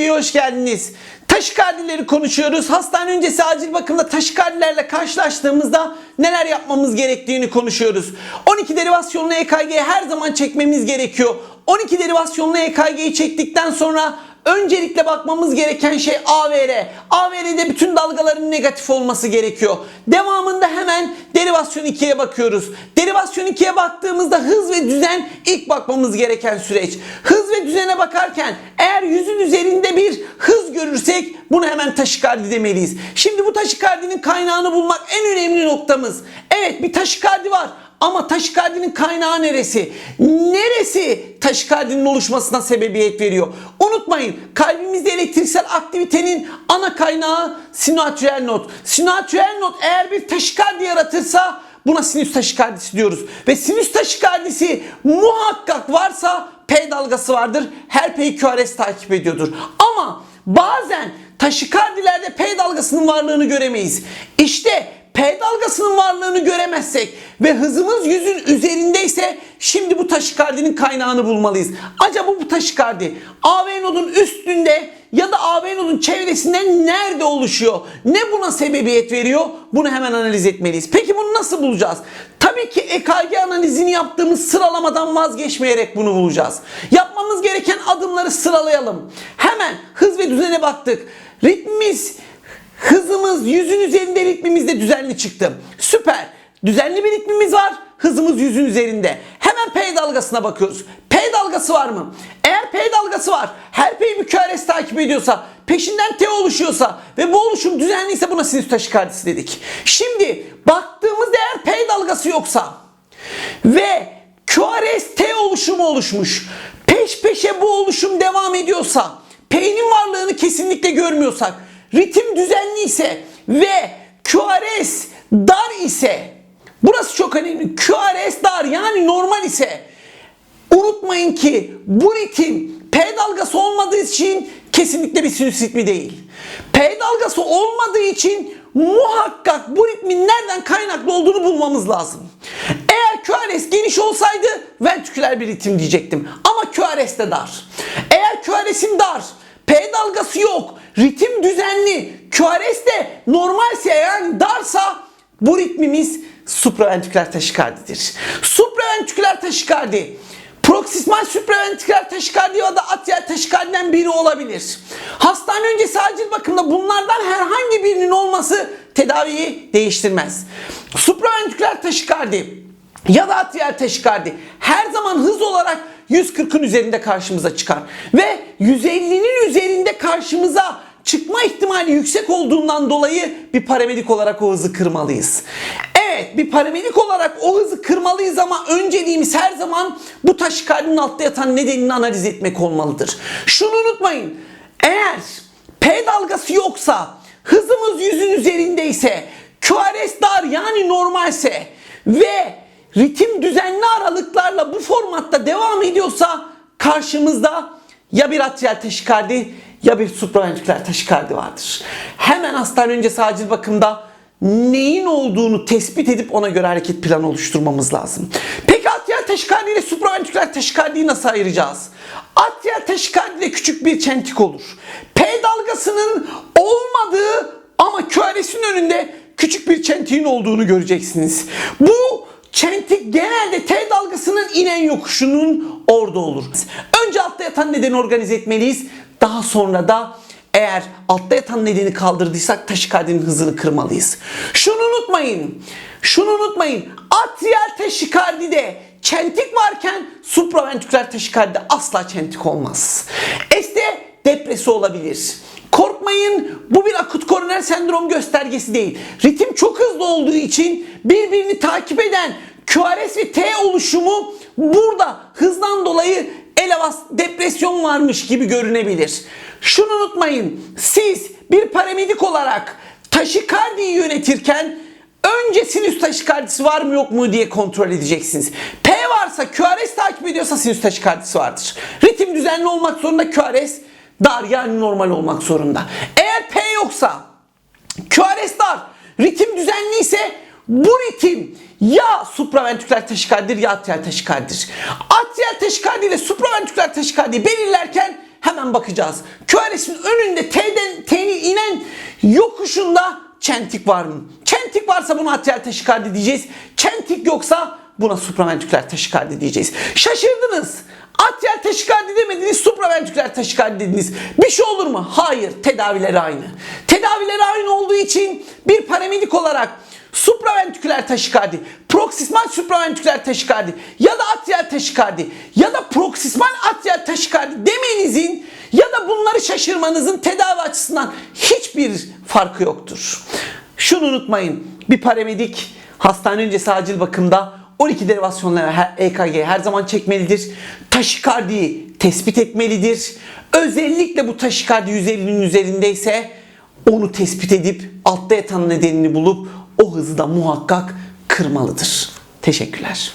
TV'ye hoş geldiniz. Taşikardileri konuşuyoruz. Hastane öncesi acil bakımda taşikardilerle karşılaştığımızda neler yapmamız gerektiğini konuşuyoruz. 12 derivasyonlu EKG'yi her zaman çekmemiz gerekiyor. 12 derivasyonlu EKG'yi çektikten sonra öncelikle bakmamız gereken şey AVR. AVR'de bütün dalgaların negatif olması gerekiyor. Devamında hemen derivasyon 2'ye bakıyoruz. Derivasyon 2'ye baktığımızda hız ve düzen ilk bakmamız gereken süreç. Hız ve düzene bakarken eğer yüzün üzerinde bir hız görürsek bunu hemen taşikardi demeliyiz. Şimdi bu taşikardinin kaynağını bulmak en önemli noktamız. Evet bir taşikardi var ama taşikardinin kaynağı neresi? Neresi taşikardinin oluşmasına sebebiyet veriyor? Unutmayın kalbimizde elektriksel aktivitenin ana kaynağı sinüatriyel not. Sinüatriyel not eğer bir taşikardi yaratırsa buna sinüs taşikardisi diyoruz. Ve sinüs taşikardisi muhakkak varsa P dalgası vardır. Her P'yi QRS takip ediyordur. Ama bazen taşikardilerde P dalgasının varlığını göremeyiz. İşte P dalgasının varlığını göremezsek ve hızımız yüzün üzerindeyse şimdi bu taşikardinin kaynağını bulmalıyız. Acaba bu taşikardi AV nodun üstünde ya da AV nodun çevresinde nerede oluşuyor? Ne buna sebebiyet veriyor? Bunu hemen analiz etmeliyiz. Peki bunu nasıl bulacağız? Tabii ki EKG analizini yaptığımız sıralamadan vazgeçmeyerek bunu bulacağız. Yapmamız gereken adımları sıralayalım. Hemen hız ve düzene baktık. Ritmimiz Hızımız yüzün üzerinde ritmimizde düzenli çıktı. Süper. Düzenli bir ritmimiz var. Hızımız yüzün üzerinde. Hemen P dalgasına bakıyoruz. P dalgası var mı? Eğer P dalgası var, her P'yi QRS takip ediyorsa, peşinden T oluşuyorsa ve bu oluşum düzenliyse buna sinüs taşikardisi dedik. Şimdi baktığımızda eğer P dalgası yoksa ve QRS T oluşumu oluşmuş, peş peşe bu oluşum devam ediyorsa, P'nin varlığını kesinlikle görmüyorsak, ritim düzenli ise ve QRS dar ise burası çok önemli. QRS dar yani normal ise unutmayın ki bu ritim P dalgası olmadığı için kesinlikle bir sinüs ritmi değil. P dalgası olmadığı için muhakkak bu ritmin nereden kaynaklı olduğunu bulmamız lazım. Eğer QRS geniş olsaydı ventriküler bir ritim diyecektim. Ama QRS de dar. Eğer QRS'im dar, P dalgası yok, ritim düzenli, QRS de normalse yani darsa bu ritmimiz supraventriküler taşikardidir. Supraventriküler taşikardi proksimal supraventriküler taşikardi ya da atrial taşikardiden biri olabilir. Hastane öncesi acil bakımda bunlardan herhangi birinin olması tedaviyi değiştirmez. Supraventriküler taşikardi ya da atrial taşikardi her zaman hız olarak 140'ın üzerinde karşımıza çıkar. Ve 150'nin üzerinde karşımıza çıkma ihtimali yüksek olduğundan dolayı bir paramedik olarak o hızı kırmalıyız. Evet bir paramedik olarak o hızı kırmalıyız ama önceliğimiz her zaman bu taşikardinin altta yatan nedenini analiz etmek olmalıdır. Şunu unutmayın. Eğer P dalgası yoksa hızımız yüzün üzerindeyse QRS dar yani normalse ve ritim düzenli aralıklarla bu formatta devam ediyorsa karşımızda ya bir atrial taşikardi ya bir supraventriküler taşikardi vardır. Hemen hastane öncesi acil bakımda neyin olduğunu tespit edip ona göre hareket planı oluşturmamız lazım. Peki atrial taşikardi ile supraventriküler taşikardiyi nasıl ayıracağız? Atrial taşikardide küçük bir çentik olur. P dalgasının olmadığı ama QRS'in önünde küçük bir çentiğin olduğunu göreceksiniz. Bu çentik genelde T dalgasının inen yokuşunun orada olur. Önce altta yatan nedeni organize etmeliyiz. Daha sonra da eğer altta yatan nedeni kaldırdıysak taşikardinin hızını kırmalıyız. Şunu unutmayın. Şunu unutmayın. Atrial taşikardide çentik varken supraventriküler taşikardide asla çentik olmaz. ST depresi olabilir. Korkmayın bu bir akut koroner sendrom göstergesi değil. Ritim çok hızlı olduğu için birbirini takip eden QRS ve T oluşumu burada hızdan dolayı elevas depresyon varmış gibi görünebilir. Şunu unutmayın siz bir paramedik olarak taşikardiyi yönetirken önce sinüs taşikardisi var mı yok mu diye kontrol edeceksiniz. P varsa QRS takip ediyorsa sinüs taşikardisi vardır. Ritim düzenli olmak zorunda QRS dar yani normal olmak zorunda. Eğer P yoksa QRS dar, ritim düzenli ise bu ritim ya supraventriküler taşikardidir ya atrial taşikardidir. Atrial taşikardi ile supraventriküler taşikardiyi belirlerken Hemen bakacağız. QRS'in önünde T'den T'nin inen yokuşunda çentik var mı? Çentik varsa buna atrial taşikardi diyeceğiz. Çentik yoksa buna supraventriküler taşikardi diyeceğiz. Şaşırdınız. Atrial taşikardi demediniz, supraventriküler taşikardi dediniz. Bir şey olur mu? Hayır, tedavileri aynı. Tedavileri aynı olduğu için bir paramedik olarak supraventriküler taşikardi, proksismal supraventriküler taşikardi ya da atrial taşikardi ya da proksismal atrial taşikardi demenizin ya da bunları şaşırmanızın tedavi açısından hiçbir farkı yoktur. Şunu unutmayın. Bir paramedik hastane öncesi acil bakımda 12 derivasyonlara her- EKG her zaman çekmelidir. Taşikardiyi tespit etmelidir. Özellikle bu taşikardi 150'nin üzerindeyse onu tespit edip altta yatan nedenini bulup o hızı da muhakkak kırmalıdır. Teşekkürler.